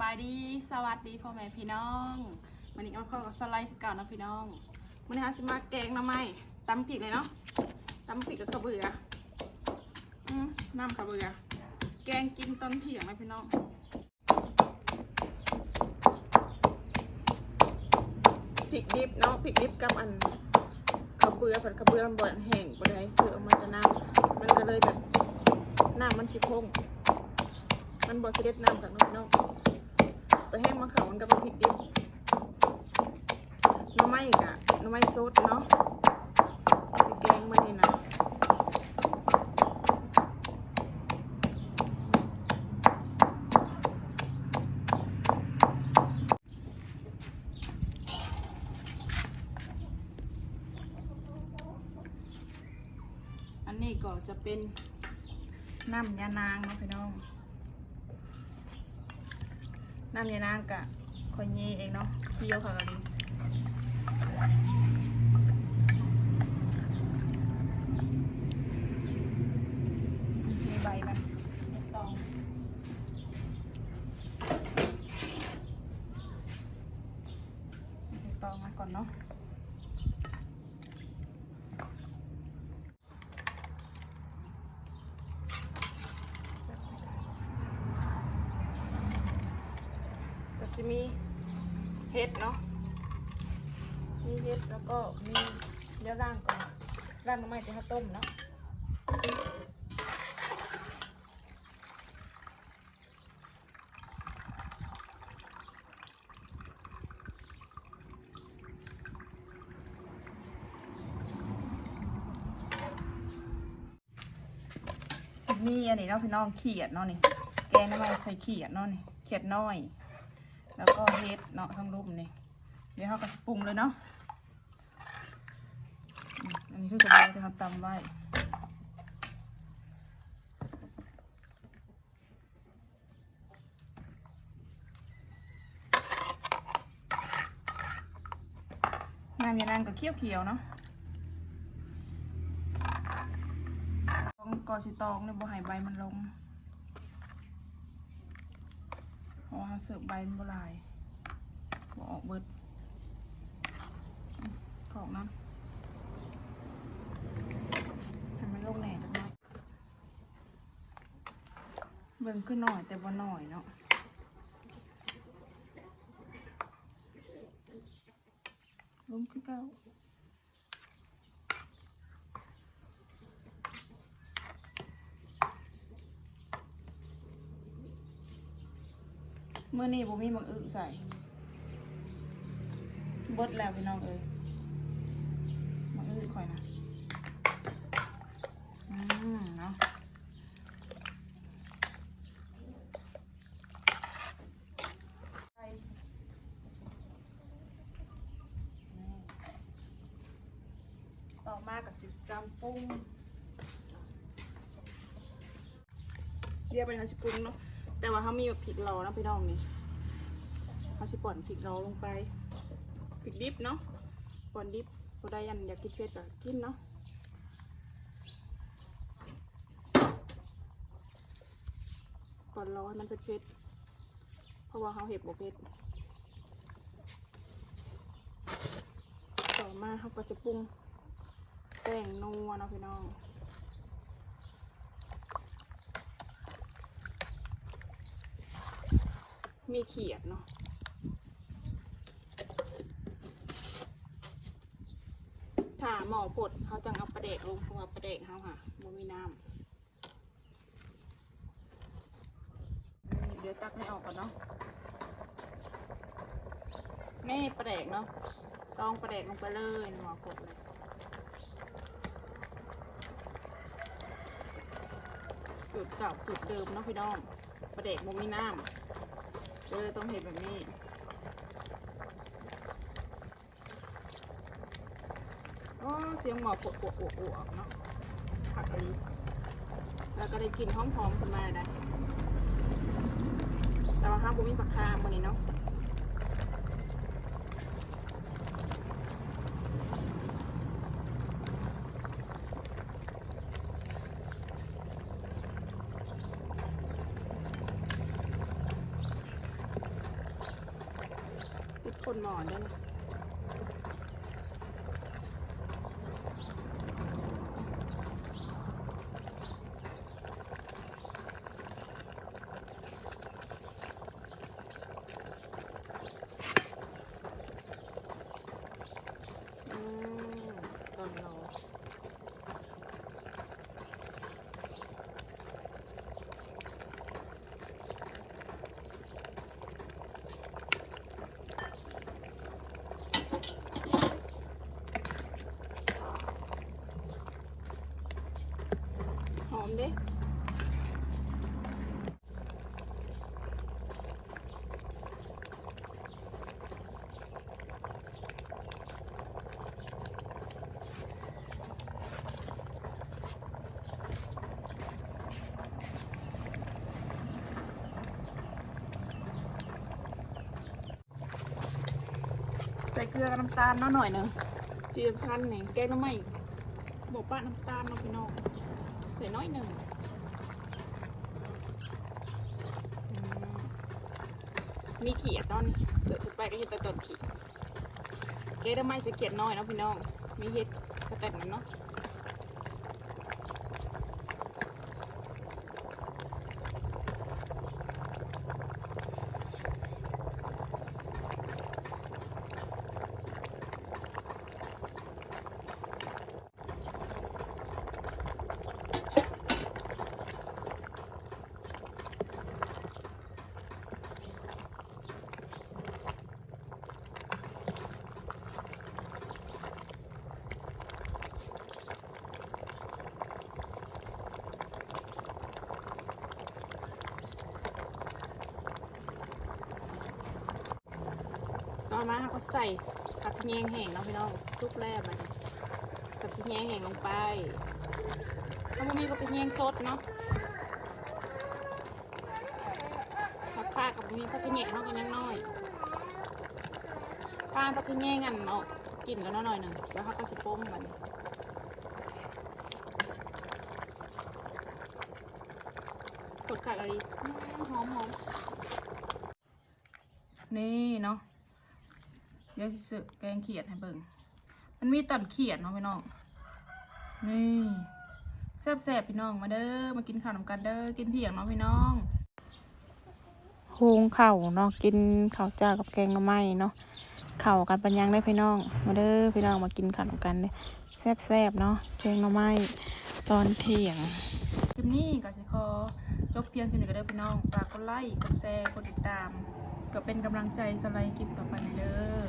บายดีสวัสดีพ่อแม่พี่น้องวันนี้เอาพ่อกับสไลด์คือเก่านะพี่น้องวันนี้ฮะสิมาแกงน้ำไม้ตำผิกเลยเนาะตำผิกกับกระเบืออืมน้ำกระเบือแกงกินต้นเผียงนะพี่น้องพริกดิบเนาะพริกดิบกับอันกระเบือผัดกระเบือมันบ่อนแห้งบ่ได้เสือออกมาจะน้ำมันก็เลยแบบน้ำมันสิพงมันบอสเด็ดน้ำกับน้องน้อ งไปแห้งมะเขามันกับพริกดิบน้ำไม้อีกอะน้ำไม้สดเนาะสิแกงมันนี่นะอันนี้ก็จะเป็นน้ำยานางเนาะพี่น้อง น้ำยานางกะคอยเย่เองเนาะเคี่ยวค่ะกะลิมีใบมันตองตองมาก่อนเนาะ จะมีเห็ดเนาะ มีเห็ดแล้วก็มีเนื้อร่างก่อนร่างน้ำไม้จะให้ต้มเนาะสิมีอันนี้เนาะพี่น้องเขียดเนาะนี่ แกงน้ำไม้ใส่เขียดเนาะนี่เขียดน้อย แล้วก็เฮ็ดเนาะทั้งรูปนี่เดี๋ยวเขาก็สปรุงเลยเนาะอันนี้คือกระเทียมที่เขาตำไว้น้ำยานังกับเขียวเขียวๆเนาะตองกอสิตองเนี่ยบ่ให้ใบมันลงเพราะ ว่าเาเสิร์ฟใบมันบ่ลายบ่ออกเบิดอืมกรอกน้ำให้มันลงแหน่จังหน่อยเบิ่งขึ้นหน่อยแต่บ่หน่อยเนาะลงคือเก่า มื่อนี้ผมมีมังอึใส่บดแล้วพี่น้องเอ้ยมังอึค่อยนะอืมเนาะใส่นี่ต่อมากับสิบกรัมปรุงเรียกไปทางสิปรุงเนาะแต่ว่าเขามีแบบพริกรอนะพี่น้องนี่ เขาสิป่อนพริกรอลงไปพริกดิบเนาะป่อนดิบก็ได้ยันอยากกินเผ็ดก็กินเนาะก่อนรอให้มันเผ็ดๆเพราะว่าเขาเห็ดบกเผ็ดต่อมาเขาก็จะปรุงแป้งนัวเนาะพี่น้องมีเขียดเนาะ ถ้า หมอปดเขาจังเอาประเดกลงเพราะว่าประเดกเขาค่ะบ่มีน้ำเดี๋ยวตักให้ออกก่อนเนาะนี่ประเดกเนาะต้องประเดกลงไปเลยหมอปดเลยสูตรเก่าสูตรเดิมเนาะพี่น้องประเดกบ่มีน้ำเลยต้องเห็นแบบนี้ อ๋อ เสียงหมอบปวดปวดปวดปวดเนาะผักอันนี้แล้วก็ได้กลิ่นหอมๆขึ้นมาได้แต่ว่าห้ามบ่มีผักคามวันนี้เนาะคนหมอนด้วยนะอืมตอนรอ หอมเด้ ใส่เกลือกับน้ำตาลน้อยหน่อยหนึ่งเตรียมชั้นนี่แกงน้ำไม่บอกป้าน้ำตาลเนาะพี่น้องใส่น้อยหนึ่งมีเขียดเนนี้เสือขึ้นไปก็เห็นแตะต้นขีดแกได้ไม่ใส่เขียดน้อยเนาะพี่น้องมีเห็ดกระแตกมันเนาะ มาเราก็ใส่ผักแยงแห้งเนาะพี่น้องซุปแรกมันผักแยงแห้งลงไปถ้ามันมีผักแยงสดเนาะผักข่ากับมีผักแยงเนาะกันยังน้อยปลาผักแยงกันเนาะกินกันเนาะหน่อยหนึ่งแล้วเขาก็สิป้มมันกดขาดอะไรหอมหอมนี่เนาะ ดี๋ยวสิซื้อแกงเขียดให้เบิ่งมันมีตอนเขียดเนาะพี่น้อง นี่แซ่บๆพี่น้องมาเด้อ มากินข้าวนำกันเด้อ กินเที่ยงเนาะพี่น้องหุงข้าวเนาะ กินข้าวจ้ากับแกงหน่อไม้เนาะข้าวกันปัญญังได้พี่น้อง มาเด้อพี่น้องมากินข้าวนำกันเลยแซ่บๆเนาะ แกงหน่อไม้ตอนเที่ยงคลิปนี้ก็สิขอจบเพียงเท่านี้ก็เด้อพี่น้อง ฝากกดไลค์ กดแชร์ กดติดตามก็เป็นกำลังใจสไลด์คลิปต่อไปในเด้อ